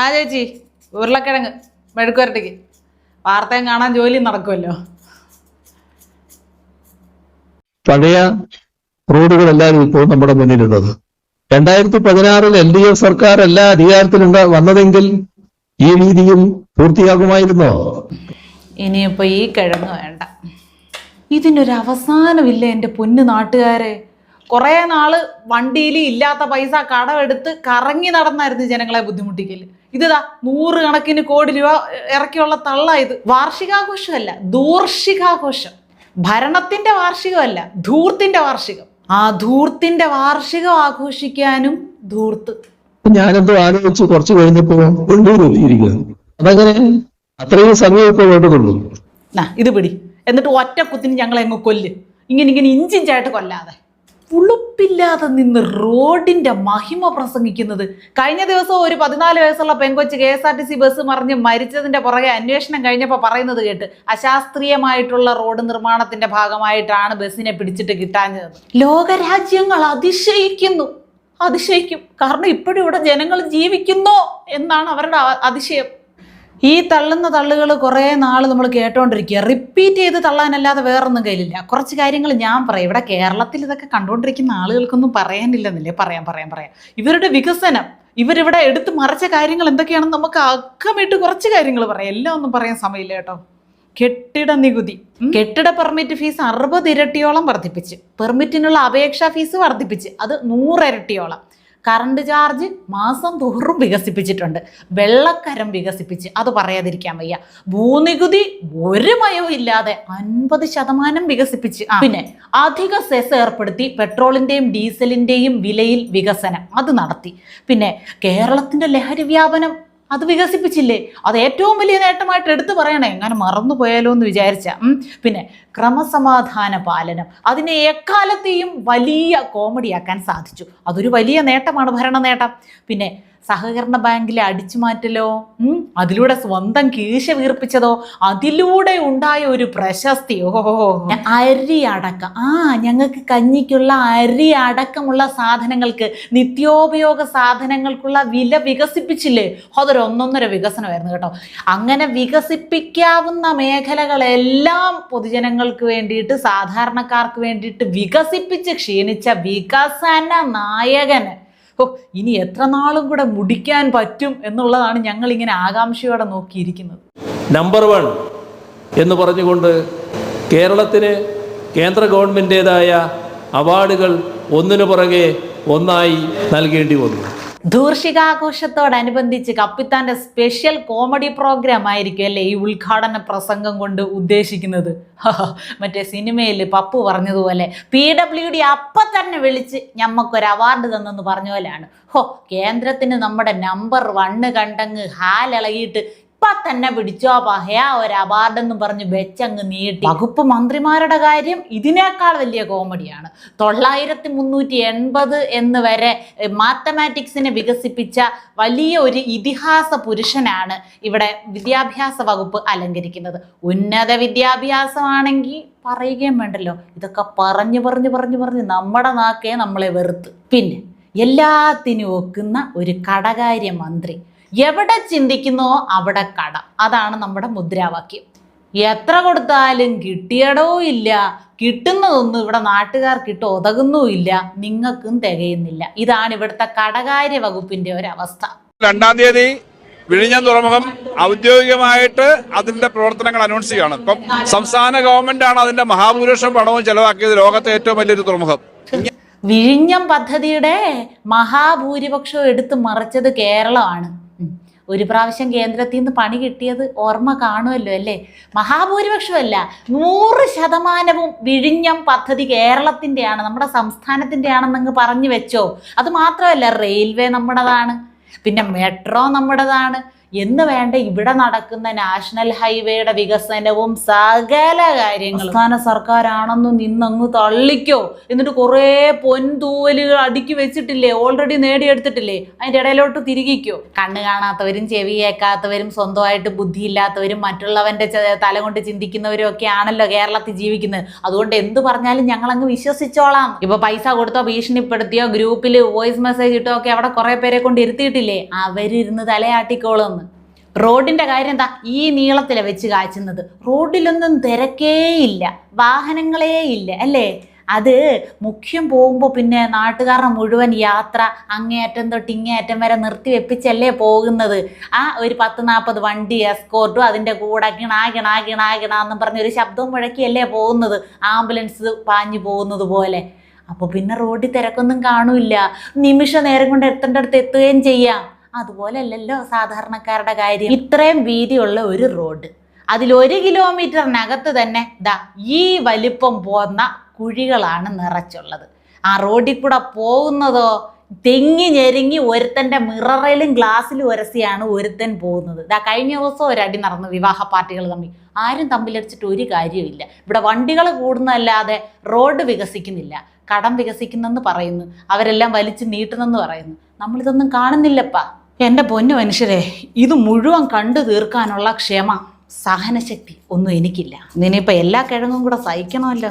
ആ ചേച്ചി ഉരുളക്കിഴങ്ങ് മെഴുക്കുവരട്ടിക്ക്. വാർത്തയും കാണാൻ ജോലി നടക്കുമല്ലോ. പഴയ റോഡുകളെല്ലാം ഇപ്പോൾ നമ്മുടെ മുന്നിലുള്ളത്. രണ്ടായിരത്തി പതിനാറിൽ എൽ ഡി എഫ് സർക്കാർ എല്ലാ അധികാരത്തിലുണ്ട വന്നതെങ്കിൽ ഈ രീതിയും പൂർത്തിയാകുമായിരുന്നോ? ഇനിയിപ്പോ ഈ കിഴങ്ങ് വേണ്ട. ഇതിനൊരു അവസാനമില്ല എന്റെ പൊന്നു നാട്ടുകാരെ? കുറേ നാൾ വണ്ടിയിൽ ഇല്ലാത്ത പൈസ കടമെടുത്ത് കറങ്ങി നടന്നായിരുന്നു ജനങ്ങളെ ബുദ്ധിമുട്ടിക്കൽ. ഇതാ നൂറ് കണക്കിന് കോടി രൂപ ഇറക്കിയുള്ള തള്ള ഇത്. വാർഷികാഘോഷമല്ല ദൂർഷികാഘോഷം. ഭരണത്തിന്റെ വാർഷികമല്ല ധൂർത്തിന്റെ വാർഷികം. ആ ധൂർത്തിന്റെ വാർഷികം ആഘോഷിക്കാനും ധൂർത്ത്. ഞാനെന്തോ ആലോചിച്ച് കുറച്ച് കഴിഞ്ഞപ്പോ അതങ്ങനെ അത്രയും സമയം ഇപ്പോൾ വേണ്ടതുള്ളൂ. ഇത് പിടി. എന്നിട്ട് ഒറ്റ കുത്തിന് ഞങ്ങളെ അങ്ങ് കൊല്ല്. ഇങ്ങനെ ഇങ്ങനെ ഇഞ്ചിഞ്ചായിട്ട് കൊല്ലാതെ. ഉളുപ്പില്ലാതെ നിന്ന് റോഡിന്റെ മഹിമ പ്രസംഗിക്കുന്നത്. കഴിഞ്ഞ ദിവസം ഒരു പതിനാല് വയസ്സുള്ള പെങ്കൊച്ച് K S R T C bus മറിഞ്ഞ് മരിച്ചതിന്റെ പുറകെ അന്വേഷണം കഴിഞ്ഞപ്പോൾ പറയുന്നത് കേട്ട് അശാസ്ത്രീയമായിട്ടുള്ള റോഡ് നിർമ്മാണത്തിന്റെ ഭാഗമായിട്ടാണ് ബസ്സിനെ പിടിച്ചിട്ട് കിട്ടാഞ്ഞത്. ലോകരാജ്യങ്ങൾ അതിശയിക്കുന്നു. അതിശയിക്കും. കാരണം ഇപ്പോഴും ഇവിടെ ജനങ്ങൾ ജീവിക്കുന്നോ എന്നാണ് അവരുടെ അതിശയം. ഈ തള്ളുന്ന തള്ളുകൾ കുറേ നാൾ നമ്മൾ കേട്ടോണ്ടിരിക്കുക. റിപ്പീറ്റ് ചെയ്ത് തള്ളാനല്ലാതെ വേറൊന്നും കയ്യിലില്ല. കുറച്ച് കാര്യങ്ങൾ ഞാൻ പറയാം. ഇവിടെ കേരളത്തിൽ ഇതൊക്കെ കണ്ടുകൊണ്ടിരിക്കുന്ന ആളുകൾക്കൊന്നും പറയാനില്ലെന്നില്ലേ? പറയാം പറയാം പറയാം. ഇവരുടെ വികസനം ഇവരിവിടെ എടുത്ത് മറിച്ച കാര്യങ്ങൾ എന്തൊക്കെയാണെന്ന് നമുക്ക് അക്കമിട്ട് കുറച്ച് കാര്യങ്ങൾ പറയാം. എല്ലാം ഒന്നും പറയാൻ സമയമില്ല കേട്ടോ. കെട്ടിട നികുതി. കെട്ടിട പെർമിറ്റ് ഫീസ് അറുപത് ഇരട്ടിയോളം വർദ്ധിപ്പിച്ച്. പെർമിറ്റിനുള്ള അപേക്ഷാ ഫീസ് വർദ്ധിപ്പിച്ച്. അത് നൂറിരട്ടിയോളം കറണ്ട് ചാർജ് മാസം തോറും വികസിപ്പിച്ചിട്ടുണ്ട്. വെള്ളക്കരം വികസിപ്പിച്ച് അത് പറയാതിരിക്കാൻ വയ്യ. ഭൂനികുതി ഒരു മയവും ഇല്ലാതെ അൻപത് ശതമാനം വികസിപ്പിച്ച് പിന്നെ അധിക സെസ് ഏർപ്പെടുത്തി പെട്രോളിന്റെയും ഡീസലിന്റെയും വിലയിൽ വികസനം അത് നടത്തി. പിന്നെ കേരളത്തിന്റെ ലഹരി വ്യാപനം അത് വികസിപ്പിച്ചില്ലേ? അത് ഏറ്റവും വലിയ നേട്ടമായിട്ട് എടുത്തു പറയണേ. എങ്ങനെ മറന്നു പോയാലോ എന്ന് വിചാരിച്ച പിന്നെ ക്രമസമാധാന പാലനം. അതിനെ എക്കാലത്തെയും വലിയ കോമഡിയാക്കാൻ സാധിച്ചു. അതൊരു വലിയ നേട്ടമാണ് ഭരണ നേട്ടം. പിന്നെ സഹകരണ ബാങ്കിലെ അടിച്ചുമാറ്റലോ മാറ്റലോ അതിലൂടെ സ്വന്തം കീശ വീർപ്പിച്ചതോ അതിലൂടെ ഉണ്ടായ ഒരു പ്രശസ്തി. ഓഹോ. അരി അടക്കം. ആ ഞങ്ങൾക്ക് കഞ്ഞിക്കുള്ള അരി അടക്കമുള്ള സാധനങ്ങൾക്ക് നിത്യോപയോഗ സാധനങ്ങൾക്കുള്ള വില വികസിപ്പിച്ചില്ലേ? അതൊരു ഒന്നൊന്നര വികസനമായിരുന്നു കേട്ടോ. അങ്ങനെ വികസിപ്പിക്കാവുന്ന മേഖലകളെല്ലാം പൊതുജനങ്ങൾക്ക് വേണ്ടിയിട്ട് സാധാരണക്കാർക്ക് വേണ്ടിയിട്ട് വികസിപ്പിച്ച് ക്ഷീണിച്ച വികസന നായകന് ഓ ഇനി എത്ര നാളും കൂടെ മുടിക്കാൻ പറ്റും എന്നുള്ളതാണ് ഞങ്ങൾ ഇങ്ങനെ ആകാംക്ഷയോടെ നോക്കിയിരിക്കുന്നത്. നമ്പർ വൺ എന്ന് പറഞ്ഞുകൊണ്ട് കേരളത്തിന് കേന്ദ്ര ഗവൺമെന്റേതായ അവാർഡുകൾ ഒന്നിനു പുറകെ ഒന്നായി നൽകേണ്ടി വന്നു. ധൂർഷികാഘോഷത്തോടനുബന്ധിച്ച് കപ്പിത്താന്റെ സ്പെഷ്യൽ കോമഡി പ്രോഗ്രാം ആയിരിക്കും അല്ലേ ഈ ഉദ്ഘാടന പ്രസംഗം കൊണ്ട് ഉദ്ദേശിക്കുന്നത്? മറ്റേ സിനിമയിൽ പപ്പു പറഞ്ഞതുപോലെ പി ഡബ്ല്യു ഡി അപ്പം തന്നെ വിളിച്ച് ഞമ്മക്കൊരു അവാർഡ് തന്നെന്ന് പറഞ്ഞ പോലെയാണ്. ഹോ കേന്ദ്രത്തിന് നമ്മുടെ നമ്പർ വണ്ണ് കണ്ടങ്ങ് ഹാലിളകിയിട്ട് ഇപ്പൊ തന്നെ പിടിച്ചോ പഹയാ ഒരു അവാർഡ് എന്ന് പറഞ്ഞ് വെച്ചങ്ങ് നീട്ടി. വകുപ്പ് മന്ത്രിമാരുടെ കാര്യം ഇതിനേക്കാൾ വലിയ കോമഡിയാണ്. തൊള്ളായിരത്തി മുന്നൂറ്റി എൺപത് എന്ന് വരെ മാത്തമാറ്റിക്സിനെ വികസിപ്പിച്ച വലിയ ഒരു ഇതിഹാസ പുരുഷനാണ് ഇവിടെ വിദ്യാഭ്യാസ വകുപ്പ് അലങ്കരിക്കുന്നത്. ഉന്നത വിദ്യാഭ്യാസമാണെങ്കിൽ പറയുകയും വേണ്ടല്ലോ. ഇതൊക്കെ പറഞ്ഞു പറഞ്ഞു പറഞ്ഞു പറഞ്ഞ് നമ്മുടെ നാക്കേ നമ്മളെ വെറുത്ത്. പിന്നെ എല്ലാത്തിനും ഒക്കുന്ന ഒരു കടകാര്യ മന്ത്രി. എവിടെ ചിന്തിക്കുന്നോ അവിടെ കട. അതാണ് നമ്മുടെ മുദ്രാവാക്യം. എത്ര കൊടുത്താലും കിട്ടിയടോ ഇല്ല കിട്ടുന്നതൊന്നും ഇവിടെ നാട്ടുകാർക്കിട്ട് ഒതകുന്നുമില്ല നിങ്ങൾക്കും തികയുന്നില്ല. ഇതാണ് ഇവിടുത്തെ കടകാര്യ വകുപ്പിന്റെ ഒരവസ്ഥ രണ്ടാം തീയതി വിഴിഞ്ഞ തുറമുഖം ഔദ്യോഗികമായിട്ട് അതിന്റെ പ്രവർത്തനങ്ങൾ അനൗൺസ് ചെയ്യാണ്. ഇപ്പം സംസ്ഥാന ഗവൺമെന്റ് ആണ് അതിന്റെ മഹാഭൂരിപക്ഷം പണവും ചെലവാക്കിയത് ലോകത്തെ ഏറ്റവും വലിയൊരു തുറമുഖം. വിഴിഞ്ഞം പദ്ധതിയുടെ മഹാഭൂരിപക്ഷം എടുത്തു മറിച്ചത് കേരളമാണ്. ഒരു പ്രാവശ്യം കേന്ദ്രത്തിൽ നിന്ന് പണി കിട്ടിയത് ഓർമ്മ കാണുമല്ലോ അല്ലേ? മഹാഭൂരിപക്ഷമല്ല നൂറ് ശതമാനവും വിഴിഞ്ഞം പദ്ധതി കേരളത്തിന്റെയാണ് നമ്മുടെ സംസ്ഥാനത്തിന്റെ ആണെന്നങ്ങ് പറഞ്ഞു വെച്ചോ. അത് മാത്രമല്ല റെയിൽവേ നമ്മുടേതാണ് പിന്നെ മെട്രോ നമ്മുടേതാണ് എന്ന് വേണ്ട ഇവിടെ നടക്കുന്ന നാഷണൽ ഹൈവേയുടെ വികസനവും സകല കാര്യങ്ങളും. സംസ്ഥാന സർക്കാരാണെന്ന് നിന്നങ്ങ് തള്ളിക്കോ. എന്നിട്ട് കുറേ പൊൻതൂവലുകൾ അടുക്കി വെച്ചിട്ടില്ലേ? ഓൾറെഡി നേടിയെടുത്തിട്ടില്ലേ? അതിന്റെ ഇടയിലോട്ട് തിരികിക്കോ. കണ്ണ് കാണാത്തവരും ചെവി കേൾക്കാത്തവരും സ്വന്തമായിട്ട് ബുദ്ധിയില്ലാത്തവരും മറ്റുള്ളവന്റെ ചെ- തല കൊണ്ട് ചിന്തിക്കുന്നവരും ഒക്കെ ആണല്ലോ കേരളത്തിൽ ജീവിക്കുന്നത്. അതുകൊണ്ട് എന്ത് പറഞ്ഞാലും ഞങ്ങൾ അങ്ങ് വിശ്വസിച്ചോളാം. ഇപ്പൊ പൈസ കൊടുത്തോ ഭീഷണിപ്പെടുത്തിയോ ഗ്രൂപ്പിൽ വോയിസ് മെസ്സേജ് ഇട്ടോ ഒക്കെ അവിടെ കുറെ പേരെ കൊണ്ട് ഇരുത്തിയിട്ടില്ലേ? അവരിരുന്ന് തലയാട്ടിക്കോളും. റോഡിന്റെ കാര്യം എന്താ? ഈ നീളത്തിലെ വെച്ച് കാച്ചുന്നത്. റോഡിലൊന്നും തിരക്കേയില്ല വാഹനങ്ങളേ ഇല്ല. അല്ലേ? അത് മുഖ്യം പോകുമ്പോൾ പിന്നെ നാട്ടുകാരുടെ മുഴുവൻ യാത്ര അങ്ങേയറ്റം തൊട്ട് ഇങ്ങേയറ്റം വരെ നിർത്തി വെപ്പിച്ചല്ലേ പോകുന്നത്. ആ ഒരു പത്ത് നാൽപ്പത് വണ്ടി എസ്കോർട്ടും അതിന്റെ കൂടെ കിണാ കിണാ കിണാ കിണാന്നും പറഞ്ഞ് ഒരു ശബ്ദവും മുഴക്കിയല്ലേ പോകുന്നത്. ആംബുലൻസ് പാഞ്ഞു പോകുന്നത് പോലെ. അപ്പോൾ പിന്നെ റോഡിൽ തിരക്കൊന്നും കാണൂല്ല. നിമിഷ നേരം കൊണ്ട് എത്തേണ്ടടുത്ത് എത്തുകയും ചെയ്യാം. അതുപോലെയല്ലല്ലോ സാധാരണക്കാരുടെ കാര്യം. ഇത്രയും വീതിയുള്ള ഒരു റോഡ്. അതിൽ ഒരു കിലോമീറ്ററിനകത്ത് തന്നെ ദാ ഈ വലിപ്പം പോന്ന കുഴികളാണ് നിറച്ചുള്ളത്. ആ റോഡിൽ കൂടെ പോകുന്നതോ തെങ്ങി ഞെരുങ്ങി ഒരുത്തന്റെ മിററിലും ഗ്ലാസ്സിലും ഉരസിയാണ് ഒരുത്തൻ പോകുന്നത്. ഇതാ കഴിഞ്ഞ ദിവസം ഒരടി നടന്നു വിവാഹ പാർട്ടികൾ തമ്മിൽ. ആരും തമ്മിലടിച്ചിട്ട് ഒരു കാര്യമില്ല ഇവിടെ വണ്ടികൾ കൂടുന്നതല്ലാതെ റോഡ് വികസിക്കുന്നില്ല. കടം വികസിക്കുന്നെന്ന് പറയുന്നു. അവരെല്ലാം വലിച്ചു നീട്ടുന്നെന്ന് പറയുന്നു. നമ്മളിതൊന്നും കാണുന്നില്ലപ്പാ. എന്റെ പൊന്നു മനുഷ്യരെ ഇത് മുഴുവൻ കണ്ടു തീർക്കാനുള്ള ക്ഷമ സഹനശക്തി ഒന്നും എനിക്കില്ല ഇതിനിപ്പോൾ എല്ലാ കിഴങ്ങും കൂടെ സഹിക്കണമല്ലോ.